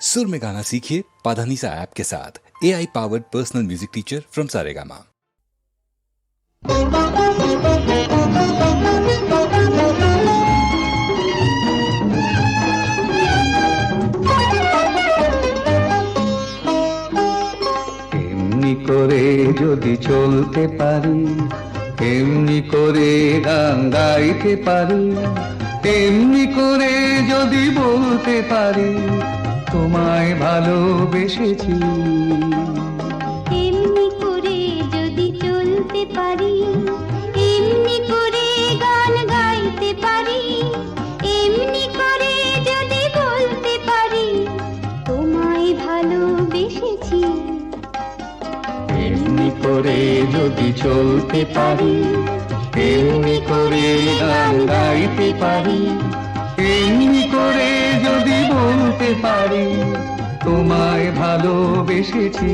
सुर में गाना सीखिए पाधानीसा ऐप के साथ A I powered personal music teacher from Saregama এমনি করে যদি চলতে পারি এমনি করে গান গাইতে পারি এমনি করে যদি বলতে পারি তোমায় ভালোবেসেছি। এমনি করে যদি চলতে পারি এমনি করে গান গাইতে পারি এমনি করে যদি বলতে পারি তোমায় ভালোবেসেছি। এমনি করে যদি চলতে পারি এমনি করে গান গাইতে পারি এমনি করে পারি, তোমায় ভালোবেসেছি।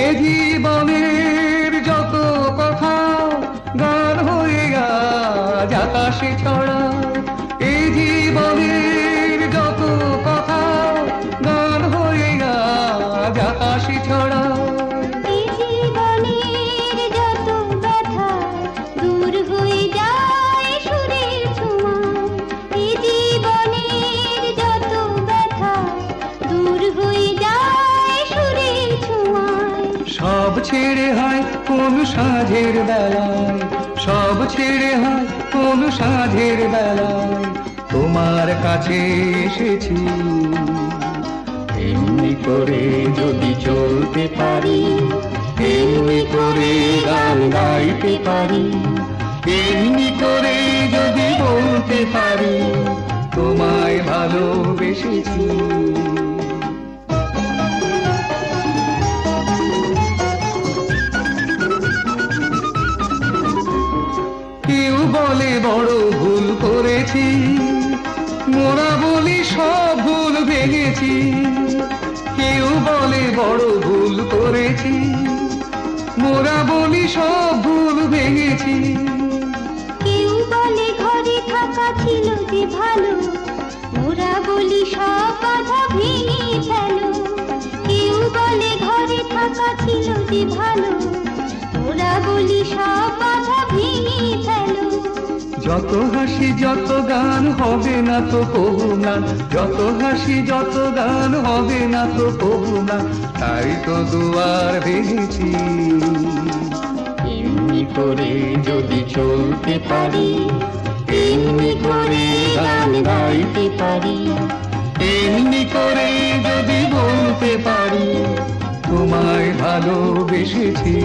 এ জীবনের যত কথা, গান হয়ে আজ আকাশে ছড়া। এ জীবনের যত কথা, গান হয়ে আজ আকাশে ছড়া। ছেড়ে হয় কোন সাঁঝের বেলায়। সব ছেড়ে হয় কোন সাঁঝের বেলায়। তোমার কাছে এসেছি। এমনি করে যদি চলতে পারি, এমনি করে গান গাইতে পারি, এমনি করে যদি বলতে পারি, তোমায় ভালোবেসেছি। বলে বড় ভুল করেছি। মোরা বলি সব ভুল ভেঙেছি। কেউ বলে বড় ভুল করেছি। মোরা বলি সব ভুল ভেঙেছি। কেউ বলে ঘরে থাকা ছিল যে ভালো। ওরা বলি সব বাধা ভেঙে ফেলো। কেউ বলে ঘরে থাকা ছিল যে ভালো। ওরা বলি সব ফেলো যত হাসি যত গান হবে না তো কবু না। যত হাসি যত গান হবে না তো কবু না। তাই তো দুয়ার ভেঙেছি। এমনি করে যদি চলতে পারি এমনি করে গান গাইতে পারি এমনি করে যদি বলতে পারি তোমায় ভালোবেসেছি।